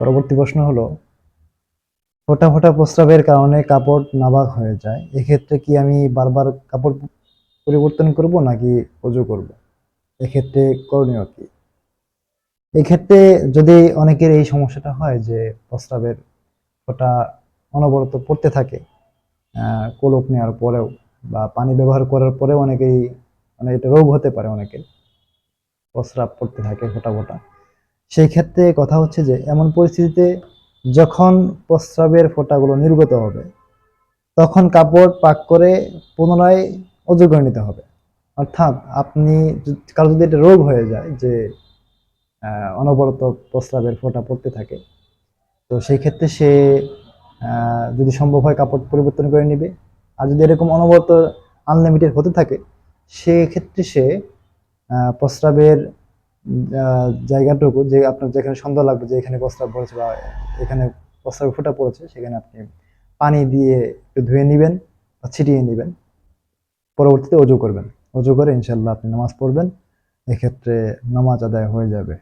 পরবর্তী প্রশ্ন হলো, ফোটা ফোটা প্রস্রাবের কারণে কাপড় নাবাক হয়ে যায়, এক্ষেত্রে কি আমি বারবার কাপড় পরিবর্তন করব নাকি অজু করব? এক্ষেত্রে করণীয় কি? এক্ষেত্রে যদি অনেকের এই সমস্যাটা হয় যে প্রস্রাবের ফোঁটা অনবরত পড়তে থাকে কোলপ নেওয়ার পরেও বা পানি ব্যবহার করার পরেও অনেকেই মানে এটা রোগ হতে পারে অনেকের, প্রস্রাব পড়তে থাকে ফোটা ফোঁটা। সেই ক্ষেত্রে কথা হচ্ছে যে, এমন পরিস্থিতিতে যখন প্রস্রাবের ফোঁটাগুলো নির্গত হবে, তখন কাপড় পাক করে পুনরায় অজু করে নিতে হবে। অর্থাৎ আপনি কারও যদি এটা রোগ হয়ে যায় যে অনবরত প্রস্রাবের ফোঁটা পড়তে থাকে, তো সেই ক্ষেত্রে সে যদি সম্ভব হয় কাপড় পরিবর্তন করে নিবে। আর যদি এরকম অনবরত আনলিমিটেড হতে থাকে, সেক্ষেত্রে সে প্রস্রাবের জায়গাটুকু যে আপনার যেখানে সন্দেহ লাগবে যে এখানে প্রস্তাব পড়েছে বা এখানে প্রস্তাব ফুটা পড়েছে, সেখানে আপনি পানি দিয়ে একটু ধুয়ে নেবেন বা ছিটিয়ে নেবেন। পরবর্তীতে অজু করবেন। অজু করে ইনশাল্লাহ আপনি নামাজ পড়বেন। এক্ষেত্রে নামাজ আদায় হয়ে যাবে।